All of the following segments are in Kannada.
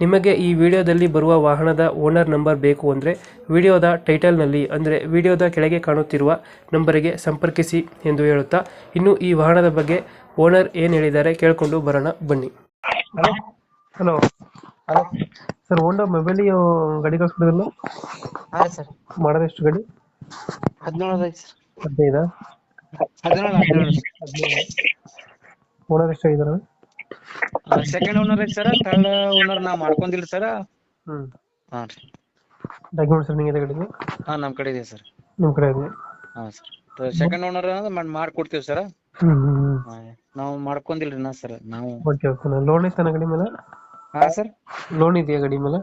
ನಿಮಗೆ ಈ ವಿಡಿಯೋದಲ್ಲಿ ಬರುವ ವಾಹನದ ಓನರ್ ನಂಬರ್ ಬೇಕು ಅಂದರೆ ವಿಡಿಯೋದ ಟೈಟಲ್ನಲ್ಲಿ ಅಂದರೆ ವಿಡಿಯೋದ ಕೆಳಗೆ ಕಾಣುತ್ತಿರುವ ನಂಬರಿಗೆ ಸಂಪರ್ಕಿಸಿ ಎಂದು ಹೇಳುತ್ತಾ ಇನ್ನು ಈ ವಾಹನದ ಬಗ್ಗೆ ಓನರ್ ಏನು ಹೇಳಿದ್ದಾರೆ ಕೇಳಿಕೊಂಡು ಬರೋಣ ಬನ್ನಿ. Hello? Hello? Hello? Sir Honda mobile ಗಾಡಿ ಕಳ್ಸ್ಕೊಡಿದ್ರಲ್ಲ ಹಾಂ ಸರ್. ಮಾಡೋದು ಎಷ್ಟು ಗಾಡಿ? ಹದಿನೇಳು ಹದಿನೈದು ಸರ್. ಹದಿನೈದಾ? ಹದಿನೇಳು ಹದಿನೇಳು. ಓನರ್ ಎಷ್ಟಾಗಿದ್ದಾರೆ? ಸೆಕೆಂಡ್ ಓನರ್ ಐತಿ ಸರ್ ಥರ್ಡ್ ಓನರ್ ನಾ ಮಾಡ್ಕೊಂಡಿಲ್ಲ ಸರ್ ಹ್ಮ್. ಹಾ ರೀ. ಡಾಕ್ಯುಮೆಂಟ್ಸ್ ರನ್ನಿಂಗ್ ಇದೆ ಗಾಡಿಗೆ ಹಾ ನಮ್ಮ ಕಡೆ ಇದೆ ಸರ್ ನಿಮ್ಮ ಕಡೆ ಇದೆ? ಹಾ ಸರ್ ಸೆಕೆಂಡ್ ಓನರ್ ಮಾಡ್ಕೊಡ್ತೀವಿ ಸರ್ ಹ್ಞೂ ಹ್ಞೂ ನಾವು ಮಾಡ್ಕೊಂಡಿಲ್ಲ ರೀ ನಾ ಸರ್ ನಾವು ಓಕೆ ಓಕೆ ಲೋನ್ ಐತೆ ಗಾಡಿ ಮೇಲೆ? ಹಾ ಸರ್ ಲೋನ್ ಇದೆಯಾ ಗಾಡಿ ಮೇಲೆ?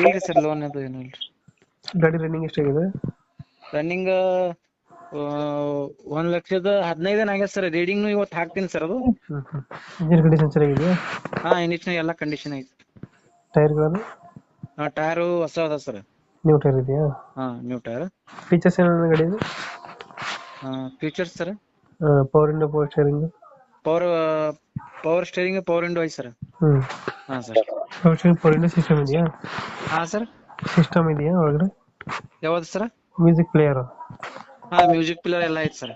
ಇಲ್ರಿ ಸರ್ ಲೋನ್ ಅದು ಏನಿಲ್ಲ ಗಾಡಿ ರನ್ನಿಂಗ್ ಎಷ್ಟಾಗಿದೆ ರನ್ನಿಂಗ್ ಒಂದ್ ಲಕ್ಷದ ಹದಿನೈದೇನ ಆಗ್ಯದ ಸರ್ ರೀಡಿಂಗ್ ಇವತ್ತು ಹಾಕ್ತೀನಿ ಸರ್ ಅದು. ಇಂಜಿನ್ ಕಂಡೀಷನ್ ಚೆನ್ನಾಗಿದೆಯಾ? ಹಾ ಇಂಜಿನ್ ಎಲ್ಲ ಕಂಡೀಷನ್ ಐತಿ. ಟೈರ್ಗಳು ಆ ಟೈರು ಹೊಸ ಅದ ಸರ್ ನ್ಯೂ ಟೈರ್ ಇದೆಯಾ? ಹಾ ನ್ಯೂ ಟೈರ್ ಫೀಚರ್ಸ್ ಏನೇನು ಗಾಡಿ ಇದೆ? Features sir power window power steering power power steering power window ಐತಿ ಸರ್ ಹಾ ಹಾಂ sir power steering power window system ಇದೆಯಾ? ಹಾ ಸರ್ ಸಿಸ್ಟಮ್ ಇದೆಯಾ ಒಳಗಡೆ? ಯಾವ್ದು ಸರ್ ಮ್ಯೂಸಿಕ್ ಪ್ಲೇಯರ್ ಹಾಂ ಮ್ಯೂಸಿಕ್ ಪ್ಲೇಯರ್ ಎಲ್ಲ ಐತಿ ಸರ್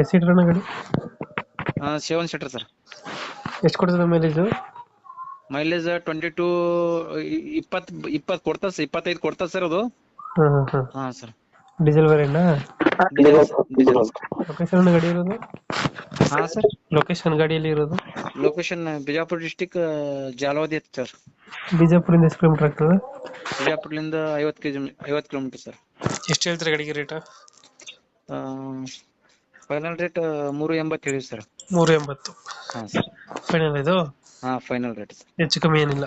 ಎಸ್ ಸೀಟರ್ ಗಾಡಿ? ಹಾ ಸೆವೆನ್ ಸೀಟರ್ ಸರ್ ಎಷ್ಟು ಕೊಡ್ತದೆ ಮೈಲೇಜ್ ಮೈಲೇಜ್ ಟ್ವೆಂಟಿ ಟೂ ಇಪ್ಪತ್ ಇಪ್ಪತ್ ಕೊಡ್ತಾ ಸರ್ ಇಪ್ಪತ್ತೈದು ಕೊಡ್ತಾ ಸರ್ ಅದು. ಹಾ ಹಾಂ ಹಾಂ. ಹಾ ಸರ್ ಡೀಸೆಲ್ ವೇರಿಯಂಟಾ ಲೊಕೇಶನ್ ಗಾಡಿ ಇರೋದು? ಹಾ ಸರ್ ಲೊಕೇಶನ್ ಗಾಡಿಯಲ್ಲಿ ಇರೋದು? ಲೊಕೇಶನ್ ಬಿಜಾಪುರ ಡಿಸ್ಟಿಕ್ ಜಾಲವಾದಿ ಐತಿ ಸರ್ ಬಿಜಾಪುರಿಂದ ಎಷ್ಟು ಕಿಲೋಮೀಟರ್ ಆಗ್ತದೆ? ಬಿಜಾಪುರದಿಂದ ಐವತ್ತು ಕೆಜಿ ಐವತ್ತು ಕಿಲೋಮೀಟರ್ ಸರ್ ಎಷ್ಟು ಹೇಳ್ತೀರಾ ಗಾಡಿಗೆ ರೇಟ್ ಫೈನಲ್ ರೇಟ್ ಮೂರು ಎಂಬತ್ತು ಹೇಳಿ ಸರ್ ಮೂರು ಎಂಬತ್ತು. ಹಾಂ ಸರ್ ಫೈನಲ್ ಇದು? ಹಾಂ ಫೈನಲ್ ರೇಟ್ ಸರ್ ಹೆಚ್ಚು ಕಮ್ಮಿ ಏನಿಲ್ಲ.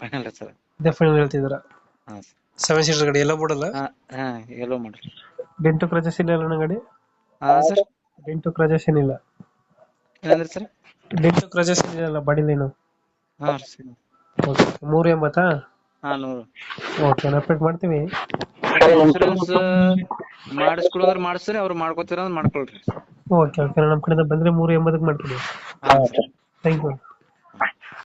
ಫೈನಲ್ ರೇಟ್ ಸರ್ ಇದೇ ಫೈನಲ್ ಹೇಳ್ತಿದ್ದೀರಾ? ಹಾಂ ಸರ್ ಸೆವೆನ್ ಸೀಟರ್ ಗಾಡಿ ಎಲ್ಲ ಬಿಡಲ್ಲ ಹಾಂ ಹಾಂ ಎಲ್ಲೋ ಮಾಡ್ರಿ ಡೆಂಟು ಕ್ರಜಸ್ ಇಲ್ಲ ಅಣ್ಣ ಗಾಡಿ? ಹಾಂ ಸರ್ ಡೆಂಟು ಕ್ರಜಸ್ ಏನಿಲ್ಲ. ಏನಂದ್ರೆ ಸರ್ ಡೆಂಟು ಕ್ರಜಸ್ ಇಲ್ಲ ಬಾಡಿ ಲೈನು ಹಾಂ ಸರ್ ಓಕೆ ಮೂರು ಎಂಬತ್ತಾ? ಹಾಂ ನೂರು. ಓಕೆ ಅಪ್ಡೇಟ್ ಮಾಡ್ತೀವಿ ಇನ್ಶೂರೆನ್ಸ್ ಮಾಡಿಸ್ಕೊಡೋದ್ರ ಮಾಡಿಸ್ರಿ ಅವ್ರು ಮಾಡ್ಕೊತೀರ ಅಂದ್ರೆ ಮಾಡ್ಕೊಳ್ರಿ. ಓಕೆ ಓಕೆ ನಮ್ಮ ಕಡೆಯಿಂದ ಬಂದ್ರೆ ಮೂರು ಎಂಬತ್ತಕ್ಕೆ ಸರ್. Thank you